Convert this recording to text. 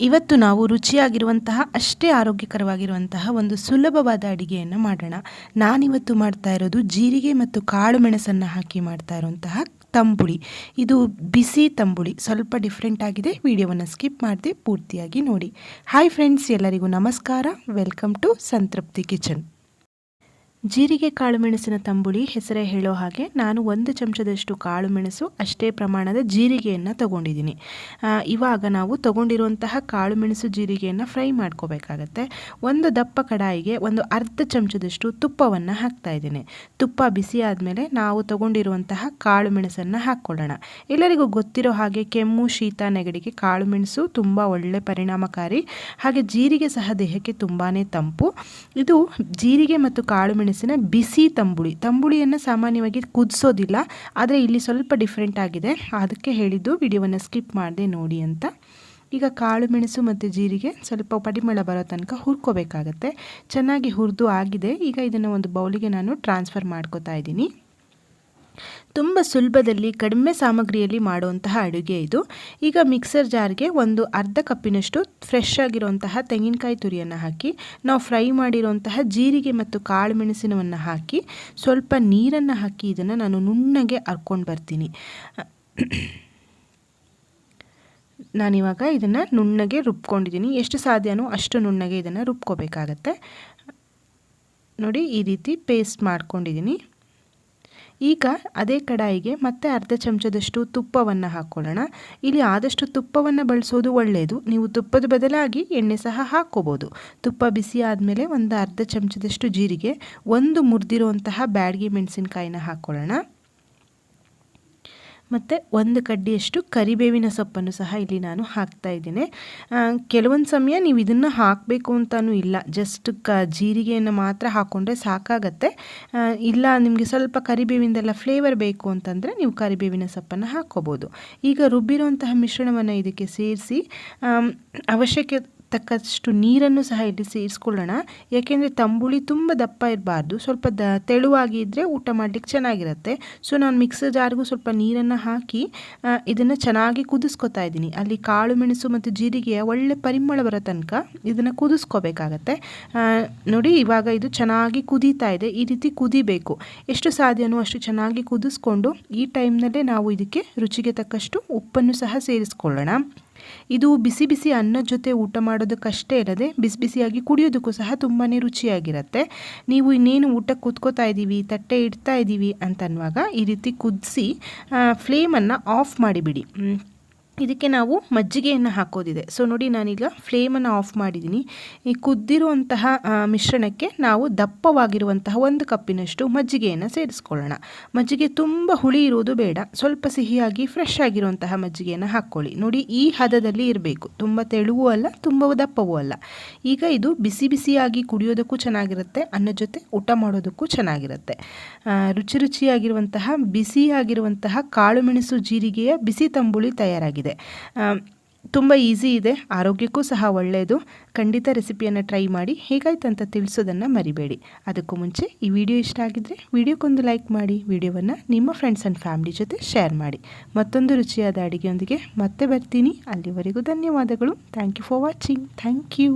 ಇವತ್ತು ನಾವು ರುಚಿಯಾಗಿರುವಂತಹ ಅಷ್ಟೇ ಆರೋಗ್ಯಕರವಾಗಿರುವಂತಹ ಒಂದು ಸುಲಭವಾದ ಅಡಿಗೆಯನ್ನು ಮಾಡೋಣ. ನಾನಿವತ್ತು ಮಾಡ್ತಾ ಇರೋದು ಜೀರಿಗೆ ಮತ್ತು ಕಾಳು ಮೆಣಸನ್ನು ಹಾಕಿ ಮಾಡ್ತಾ ಇರುವಂತಹ ತಂಬುಳಿ. ಇದು ಬಿಸಿ ತಂಬುಳಿ. ಸ್ವಲ್ಪ ಡಿಫ್ರೆಂಟ್ ಆಗಿದೆ. ವಿಡಿಯೋವನ್ನು ಸ್ಕಿಪ್ ಮಾಡದೆ ಪೂರ್ತಿಯಾಗಿ ನೋಡಿ. ಹಾಯ್ ಫ್ರೆಂಡ್ಸ್ ಎಲ್ಲರಿಗೂ ನಮಸ್ಕಾರ. Welcome to Santrupti kitchen. ಜೀರಿಗೆ ಕಾಳುಮೆಣಸಿನ ತಂಬುಳಿ ಹೆಸರೇ ಹೇಳೋ ಹಾಗೆ ನಾನು ಒಂದು ಚಮಚದಷ್ಟು ಕಾಳುಮೆಣಸು ಅಷ್ಟೇ ಪ್ರಮಾಣದ ಜೀರಿಗೆಯನ್ನು ತಗೊಂಡಿದ್ದೀನಿ. ಇವಾಗ ನಾವು ತಗೊಂಡಿರುವಂತಹ ಕಾಳುಮೆಣಸು ಜೀರಿಗೆಯನ್ನು ಫ್ರೈ ಮಾಡ್ಕೋಬೇಕಾಗತ್ತೆ. ಒಂದು ದಪ್ಪ ಕಡಾಯಿಗೆ ಒಂದು ಅರ್ಧ ಚಮಚದಷ್ಟು ತುಪ್ಪವನ್ನು ಹಾಕ್ತಾ ಇದ್ದೀನಿ. ತುಪ್ಪ ಬಿಸಿ ಆದಮೇಲೆ ನಾವು ತಗೊಂಡಿರುವಂತಹ ಕಾಳುಮೆಣಸನ್ನು ಹಾಕ್ಕೊಳ್ಳೋಣ. ಎಲ್ಲರಿಗೂ ಗೊತ್ತಿರೋ ಹಾಗೆ ಕೆಮ್ಮು, ಶೀತ, ನೆಗಡಿಗೆ ಕಾಳುಮೆಣಸು ತುಂಬ ಒಳ್ಳೆ ಪರಿಣಾಮಕಾರಿ. ಹಾಗೆ ಜೀರಿಗೆ ಸಹ ದೇಹಕ್ಕೆ ತುಂಬಾ ತಂಪು. ಇದು ಜೀರಿಗೆ ಮತ್ತು ಕಾಳುಮೆಣಸು ಮೆಣಸಿನ ಬಿಸಿ ತಂಬುಳಿ. ತಂಬುಳಿಯನ್ನು ಸಾಮಾನ್ಯವಾಗಿ ಕುದಿಸೋದಿಲ್ಲ, ಆದರೆ ಇಲ್ಲಿ ಸ್ವಲ್ಪ ಡಿಫ್ರೆಂಟ್ ಆಗಿದೆ. ಅದಕ್ಕೆ ಹೇಳಿದ್ದು ವಿಡಿಯೋವನ್ನು ಸ್ಕಿಪ್ ಮಾಡಿದೆ ನೋಡಿ ಅಂತ. ಈಗ ಕಾಳು ಮೆಣಸು ಮತ್ತು ಜೀರಿಗೆ ಸ್ವಲ್ಪ ಪಡಿಮಳ ಬರೋ ತನಕ ಹುರ್ಕೋಬೇಕಾಗತ್ತೆ. ಚೆನ್ನಾಗಿ ಹುರಿದು ಆಗಿದೆ. ಈಗ ಇದನ್ನು ಒಂದು ಬೌಲಿಗೆ ನಾನು ಟ್ರಾನ್ಸ್ಫರ್ ಮಾಡ್ಕೋತಾ ಇದ್ದೀನಿ. ತುಂಬ ಸುಲಭದಲ್ಲಿ ಕಡಿಮೆ ಸಾಮಗ್ರಿಯಲ್ಲಿ ಮಾಡುವಂತಹ ಅಡುಗೆ ಇದು. ಈಗ ಮಿಕ್ಸರ್ ಜಾರ್ಗೆ ಒಂದು ಅರ್ಧ ಕಪ್ಪಿನಷ್ಟು ಫ್ರೆಶ್ ಆಗಿರುವಂತಹ ತೆಂಗಿನಕಾಯಿ ತುರಿಯನ್ನು ಹಾಕಿ, ನಾವು ಫ್ರೈ ಮಾಡಿರುವಂತಹ ಜೀರಿಗೆ ಮತ್ತು ಕಾಳು ಮೆಣಸಿನವನ್ನು ಹಾಕಿ, ಸ್ವಲ್ಪ ನೀರನ್ನು ಹಾಕಿ ಇದನ್ನು ನಾನು ನುಣ್ಣಗೆ ಹರ್ಕೊಂಡು ಬರ್ತೀನಿ. ನಾನಿವಾಗ ಇದನ್ನು ನುಣ್ಣಗೆ ರುಬ್ಕೊಂಡಿದ್ದೀನಿ. ಎಷ್ಟು ಸಾಧ್ಯನೋ ಅಷ್ಟು ನುಣ್ಣಗೆ ಇದನ್ನು ರುಬ್ಕೋಬೇಕಾಗತ್ತೆ. ನೋಡಿ, ಈ ರೀತಿ ಪೇಸ್ಟ್ ಮಾಡ್ಕೊಂಡಿದ್ದೀನಿ. ಈಗ ಅದೇ ಕಡಾಯಿಗೆ ಮತ್ತೆ ಅರ್ಧ ಚಮಚದಷ್ಟು ತುಪ್ಪವನ್ನು ಹಾಕ್ಕೊಳ್ಳೋಣ ಇಲ್ಲಿ ಆದಷ್ಟು ತುಪ್ಪವನ್ನು ಬಳಸೋದು ಒಳ್ಳೆಯದು ನೀವು ತುಪ್ಪದ ಬದಲಾಗಿ ಎಣ್ಣೆ ಸಹ ಹಾಕ್ಕೋಬೋದು ತುಪ್ಪ ಬಿಸಿ ಆದಮೇಲೆ ಒಂದು ಅರ್ಧ ಚಮಚದಷ್ಟು ಜೀರಿಗೆ, ಒಂದು ಮುರಿದಿರುವಂತಹ ಬ್ಯಾಡಗಿ ಮೆಣಸಿನ್ಕಾಯಿನ ಹಾಕ್ಕೊಳ್ಳೋಣ ಮತ್ತು ಒಂದು ಕಡ್ಡಿಯಷ್ಟು ಕರಿಬೇವಿನ ಸೊಪ್ಪನ್ನು ಸಹ ಇಲ್ಲಿ ನಾನು ಹಾಕ್ತಾ ಇದ್ದೀನಿ. ಕೆಲವೊಂದು ಸಮಯ ನೀವು ಇದನ್ನು ಹಾಕಬೇಕು ಅಂತಲೂ ಇಲ್ಲ. ಜಸ್ಟ್ ಕ, ಜೀರಿಗೆಯನ್ನು ಮಾತ್ರ ಹಾಕ್ಕೊಂಡ್ರೆ ಸಾಕಾಗತ್ತೆ. ಇಲ್ಲ ನಿಮಗೆ ಸ್ವಲ್ಪ ಕರಿಬೇವಿಂದೆಲ್ಲ ಫ್ಲೇವರ್ ಬೇಕು ಅಂತಂದರೆ ನೀವು ಕರಿಬೇವಿನ ಸೊಪ್ಪನ್ನು ಹಾಕ್ಕೋಬೋದು. ಈಗ ರುಬ್ಬಿರುವಂತಹ ಮಿಶ್ರಣವನ್ನು ಇದಕ್ಕೆ ಸೇರಿಸಿ ಅವಶ್ಯಕ ತಕ್ಕಷ್ಟು ನೀರನ್ನು ಸಹ ಇಲ್ಲಿ ಸೇರಿಸ್ಕೊಳ್ಳೋಣ ಯಾಕೆಂದರೆ ತಂಬುಳಿ ತುಂಬ ದಪ್ಪ ಇರಬಾರ್ದು. ಸ್ವಲ್ಪ ದ ತೆಳುವಾಗಿ ಇದ್ದರೆ ಊಟ ಮಾಡಲಿಕ್ಕೆ ಚೆನ್ನಾಗಿರುತ್ತೆ. ಸೊ ನಾನು ಮಿಕ್ಸರ್ ಜಾರ್ಗೂ ಸ್ವಲ್ಪ ನೀರನ್ನು ಹಾಕಿ ಇದನ್ನು ಚೆನ್ನಾಗಿ ಕುದಿಸ್ಕೊತಾ ಇದ್ದೀನಿ. ಅಲ್ಲಿ ಕಾಳು ಮೆಣಸು ಮತ್ತು ಜೀರಿಗೆಯ ಒಳ್ಳೆ ಪರಿಮಳ ಬರೋ ತನಕ ಇದನ್ನು ಕುದಿಸ್ಕೋಬೇಕಾಗತ್ತೆ. ನೋಡಿ ಇವಾಗ ಇದು ಚೆನ್ನಾಗಿ ಕುದೀತಾ ಇದೆ. ಈ ರೀತಿ ಕುದಿಬೇಕು. ಎಷ್ಟು ಸಾಧ್ಯನೋ ಅಷ್ಟು ಚೆನ್ನಾಗಿ ಕುದಿಸ್ಕೊಂಡು ಈ ಟೈಮ್ನಲ್ಲೇ ನಾವು ಇದಕ್ಕೆ ರುಚಿಗೆ ತಕ್ಕಷ್ಟು ಉಪ್ಪನ್ನು ಸಹ ಸೇರಿಸ್ಕೊಳ್ಳೋಣ. ಇದು ಬಿಸಿ ಬಿಸಿ ಅನ್ನದ ಜೊತೆ ಊಟ ಮಾಡೋದಕ್ಕಷ್ಟೇ ಇರದೆ ಬಿಸಿ ಬಿಸಿಯಾಗಿ ಕುಡಿಯೋದಕ್ಕೂ ಸಹ ತುಂಬಾ ರುಚಿಯಾಗಿರುತ್ತೆ. ನೀವು ಇನ್ನೇನು ಊಟಕ್ಕೆ ಕುತ್ಕೋತಾ ಇದ್ದೀವಿ, ತಟ್ಟೆ ಇಡ್ತಾ ಇದ್ದೀವಿ ಅಂತನ್ನುವಾಗ ಈ ರೀತಿ ಕುದಿಸಿ ಫ್ಲೇಮನ್ನು ಆಫ್ ಮಾಡಿಬಿಡಿ. ಇದಕ್ಕೆ ನಾವು ಮಜ್ಜಿಗೆಯನ್ನು ಹಾಕೋದಿದೆ. ಸೊ ನೋಡಿ ನಾನೀಗ ಫ್ಲೇಮನ್ನು ಆಫ್ ಮಾಡಿದ್ದೀನಿ ಈ ಕುದ್ದಿರುವಂತಹ ಮಿಶ್ರಣಕ್ಕೆ ನಾವು ದಪ್ಪವಾಗಿರುವಂತಹ ಒಂದು ಕಪ್ಪಿನಷ್ಟು ಮಜ್ಜಿಗೆಯನ್ನು ಸೇರಿಸ್ಕೊಳ್ಳೋಣ. ಮಜ್ಜಿಗೆ ತುಂಬ ಹುಳಿ ಇರುವುದು ಬೇಡ. ಸ್ವಲ್ಪ ಸಿಹಿಯಾಗಿ ಫ್ರೆಶ್ ಆಗಿರುವಂತಹ ಮಜ್ಜಿಗೆಯನ್ನು ಹಾಕ್ಕೊಳ್ಳಿ. ನೋಡಿ, ಈ ಹದದಲ್ಲಿ ಇರಬೇಕು. ತುಂಬ ತೆಳುವೂ ಅಲ್ಲ, ತುಂಬ ದಪ್ಪವೂ ಅಲ್ಲ. ಈಗ ಇದು ಬಿಸಿ ಬಿಸಿಯಾಗಿ ಕುಡಿಯೋದಕ್ಕೂ ಚೆನ್ನಾಗಿರುತ್ತೆ. ಅನ್ನ ಜೊತೆ ಊಟ ಮಾಡೋದಕ್ಕೂ ಚೆನ್ನಾಗಿರುತ್ತೆ. ರುಚಿ ರುಚಿಯಾಗಿರುವಂತಹ, ಬಿಸಿಯಾಗಿರುವಂತಹ ಕಾಳುಮೆಣಸು ಜೀರಿಗೆಯ ಬಿಸಿ ತಂಬುಳಿ ತಯಾರಾಗಿದೆ. ತುಂಬ ಈಸಿ ಇದೆ. ಆರೋಗ್ಯಕ್ಕೂ ಸಹ ಒಳ್ಳೆಯದು ಖಂಡಿತ ರೆಸಿಪಿಯನ್ನು ಟ್ರೈ ಮಾಡಿ. ಹೇಗಾಯ್ತು ಅಂತ ತಿಳಿಸೋದನ್ನು ಮರಿಬೇಡಿ. ಅದಕ್ಕೂ ಮುಂಚೆ ಈ ವಿಡಿಯೋ ಇಷ್ಟ ಆಗಿದ್ದರೆ ವಿಡಿಯೋಕ್ಕೊಂದು ಲೈಕ್ ಮಾಡಿ. ವಿಡಿಯೋವನ್ನು ನಿಮ್ಮ ಫ್ರೆಂಡ್ಸ್ ಆ್ಯಂಡ್ ಫ್ಯಾಮಿಲಿ ಜೊತೆ ಶೇರ್ ಮಾಡಿ. ಮತ್ತೊಂದು ರುಚಿಯಾದ ಅಡುಗೆಯೊಂದಿಗೆ ಮತ್ತೆ ಬರ್ತೀನಿ. ಅಲ್ಲಿವರೆಗೂ ಧನ್ಯವಾದಗಳು. Thank you for watching thank you